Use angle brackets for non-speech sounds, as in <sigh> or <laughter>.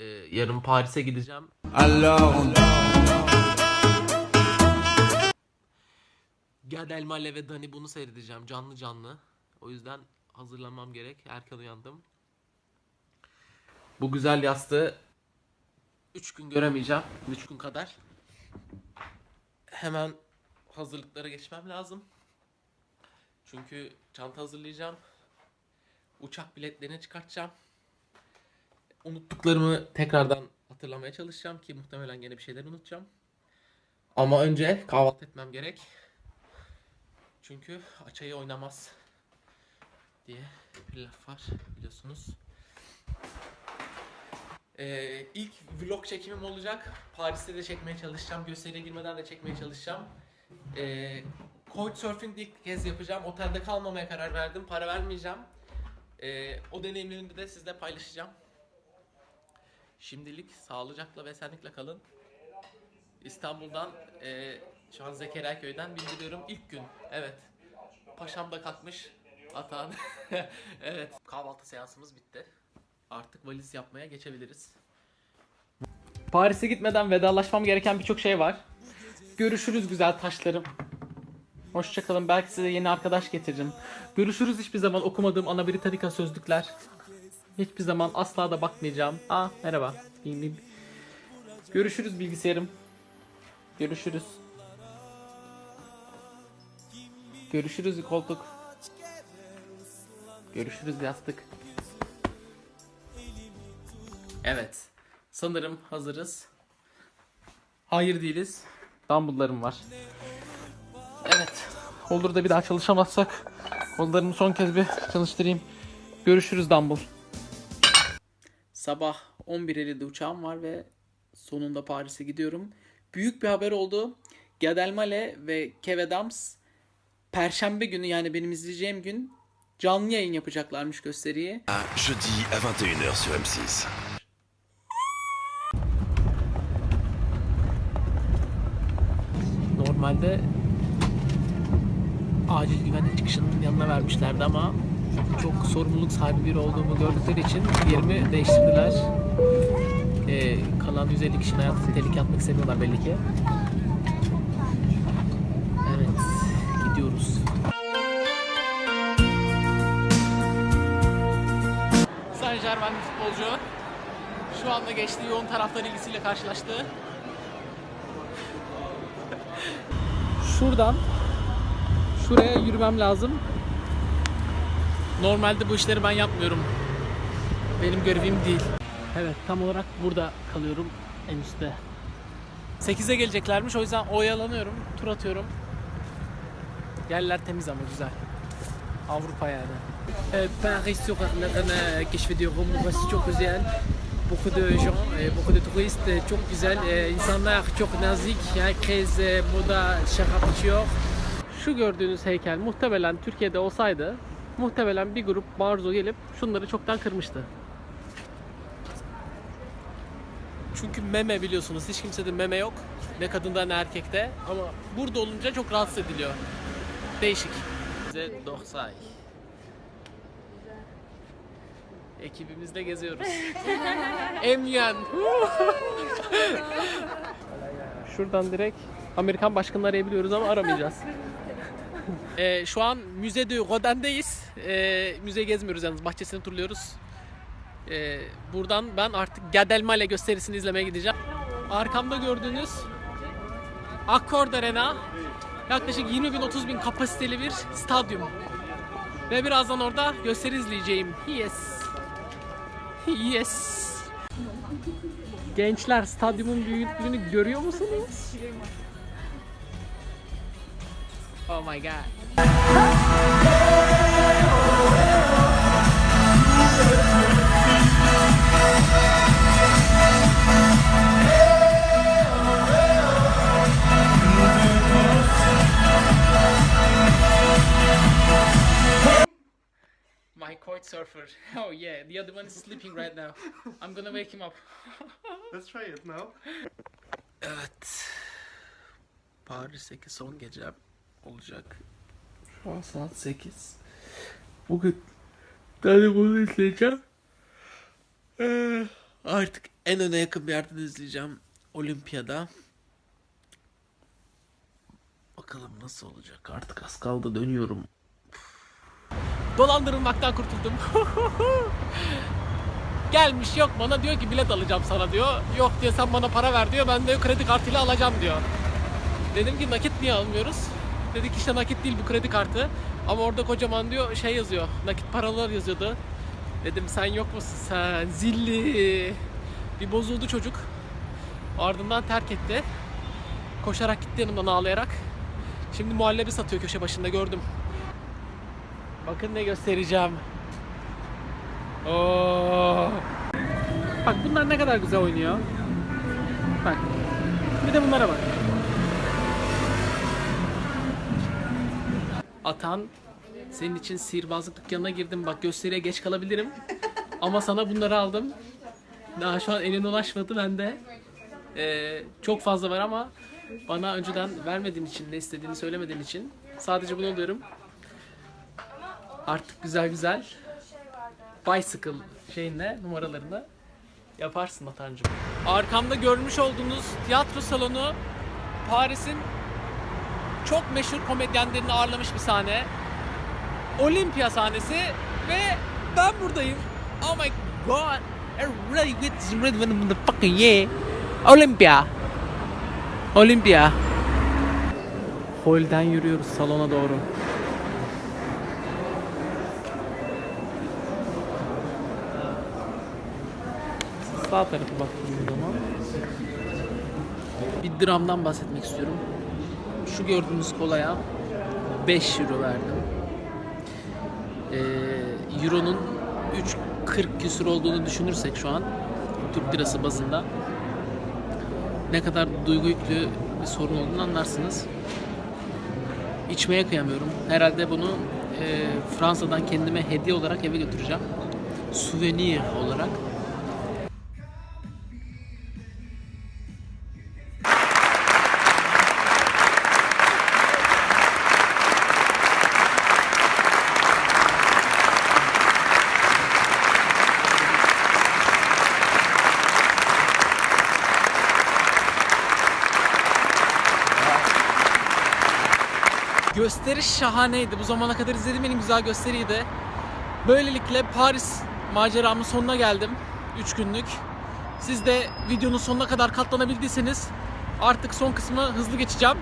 Ee, yarın Paris'e gideceğim. On Gad Elmaleh ve Dani bunu seyredeceğim canlı canlı. O yüzden hazırlanmam gerek. Erken uyandım. Bu güzel yastığı 3 gün göremeyeceğim. 3 gün kadar. Hemen hazırlıklara geçmem lazım. Çünkü çanta hazırlayacağım. Uçak biletlerini çıkartacağım. Unuttuklarımı tekrardan hatırlamaya çalışacağım ki muhtemelen gene bir şeyler unutacağım. Ama önce kahvaltı etmem gerek. Çünkü açayı oynamaz diye bir laf var biliyorsunuz. Ee, ilk vlog çekimim olacak. Paris'te de çekmeye çalışacağım. Gösteriye girmeden de çekmeye çalışacağım. Ee, Couchsurfing ilk kez yapacağım. Otelde kalmamaya karar verdim. Para vermeyeceğim. Ee, o deneyimlerimi de sizle paylaşacağım. Şimdilik sağlıcakla ve esenlikle kalın. İstanbul'dan e, şu an Zekeriya köyden bildiriyorum ilk gün. Evet. Paşam da kalkmış. Atan. <laughs> evet. Kahvaltı seansımız bitti. Artık valiz yapmaya geçebiliriz. Paris'e gitmeden vedalaşmam gereken birçok şey var. Görüşürüz güzel taşlarım. Hoşçakalın. Belki size yeni arkadaş getiririm. Görüşürüz hiçbir zaman okumadığım Ana Britannica sözlükler. Hiçbir zaman asla da bakmayacağım. Aa merhaba. Görüşürüz bilgisayarım. Görüşürüz. Görüşürüz koltuk. Görüşürüz yastık. Evet. Sanırım hazırız. Hayır değiliz. Dumble'larım var. Evet. Olur da bir daha çalışamazsak kollarımı son kez bir çalıştırayım. Görüşürüz Dumble. Sabah 11.50'de uçağım var ve sonunda Paris'e gidiyorum. Büyük bir haber oldu. Gad Elmaleh ve Kev Adams Perşembe günü yani benim izleyeceğim gün canlı yayın yapacaklarmış gösteriyi. Jeudi à 21h sur M6. Normalde acil güvenlik çıkışının yanına vermişlerdi ama çok sorumluluk sahibi biri olduğumu gördükleri için yerimi değiştirdiler. Ee, kalan 150 kişinin hayatını tehlikeye atmak istemiyorlar belli ki. Evet, gidiyoruz. Saint Germain futbolcu şu anda geçtiği yoğun taraftar ilgisiyle karşılaştı. Şuradan şuraya yürümem lazım. Normalde bu işleri ben yapmıyorum. Benim görevim değil. Evet tam olarak burada kalıyorum en üstte. 8'e geleceklermiş o yüzden oyalanıyorum, tur atıyorum. Yerler temiz ama güzel. Avrupa yani. Paris sokaklarını keşfediyorum. Burası çok güzel. Beaucoup de gens, e, beaucoup de touristes, e, çok güzel. E, insanlar çok nazik. Herkes moda şarap içiyor. Şu gördüğünüz heykel muhtemelen Türkiye'de olsaydı muhtemelen bir grup barzo gelip şunları çoktan kırmıştı. Çünkü meme biliyorsunuz hiç kimsede meme yok. Ne kadında ne erkekte. Ama burada olunca çok rahatsız ediliyor. Değişik. Bize Dorsay. Ekibimizle geziyoruz. <laughs> Emyen. Şuradan direkt Amerikan başkanını arayabiliyoruz ama aramayacağız. <laughs> Ee, şu an Müze de Rodin'deyiz. Ee, müze gezmiyoruz yalnız bahçesini turluyoruz. Ee, buradan ben artık Gad Elmaleh gösterisini izlemeye gideceğim. Arkamda gördüğünüz Accord Arena yaklaşık 20 bin 30 bin kapasiteli bir stadyum. Ve birazdan orada gösteri izleyeceğim. Yes. Yes. Gençler stadyumun büyüklüğünü görüyor musunuz? Oh my god. My kite surfer. <laughs> Oh yeah, the other one is sleeping right now. I'm gonna wake him up. <laughs> Let's try it now. Evet. Paris'teki son gecem olacak. Şu an saat 8. Bugün bunu izleyeceğim. Ee, Artık en öne yakın bir yerden izleyeceğim. Olimpiyada. Bakalım nasıl olacak. Artık az kaldı dönüyorum. Dolandırılmaktan kurtuldum. <laughs> Gelmiş yok bana diyor ki bilet alacağım sana diyor. Yok diyor sen bana para ver diyor. Ben de kredi kartıyla alacağım diyor. Dedim ki nakit niye almıyoruz? Dedik işte nakit değil bu kredi kartı. Ama orada kocaman diyor şey yazıyor. Nakit paralar yazıyordu. Dedim sen yok musun sen zilli. Bir bozuldu çocuk. Ardından terk etti. Koşarak gitti yanımdan ağlayarak. Şimdi muhallebi satıyor köşe başında gördüm. Bakın ne göstereceğim. Oo. Bak bunlar ne kadar güzel oynuyor. Bak. Bir de bunlara bak. Atan senin için sihirbazlık dükkanına girdim. Bak gösteriye geç kalabilirim. Ama sana bunları aldım. Daha şu an eline ulaşmadı bende. Ee, çok fazla var ama bana önceden vermediğin için, ne istediğini söylemediğin için sadece bunu alıyorum. Artık güzel güzel bicycle şeyinle numaralarını yaparsın Atancım. Arkamda görmüş olduğunuz tiyatro salonu Paris'in çok meşhur komedyenlerini ağırlamış bir sahne. Olimpiya sahnesi ve ben buradayım. Oh my god. I really with this rhythm in the fucking yeah. Olympia. Olympia. Holden yürüyoruz salona doğru. Sağ tarafa baktığımız zaman bir dramdan bahsetmek istiyorum. Şu gördüğünüz kolaya 5 euro verdim. Ee, Euro'nun 3.40 küsur olduğunu düşünürsek şu an Türk lirası bazında ne kadar duygu yüklü bir sorun olduğunu anlarsınız. İçmeye kıyamıyorum. Herhalde bunu e, Fransa'dan kendime hediye olarak eve götüreceğim. Souvenir olarak. Gösteriş şahaneydi. Bu zamana kadar izlediğim en güzel gösteriydi. Böylelikle Paris maceramın sonuna geldim. 3 günlük. Siz de videonun sonuna kadar katlanabildiyseniz artık son kısmı hızlı geçeceğim.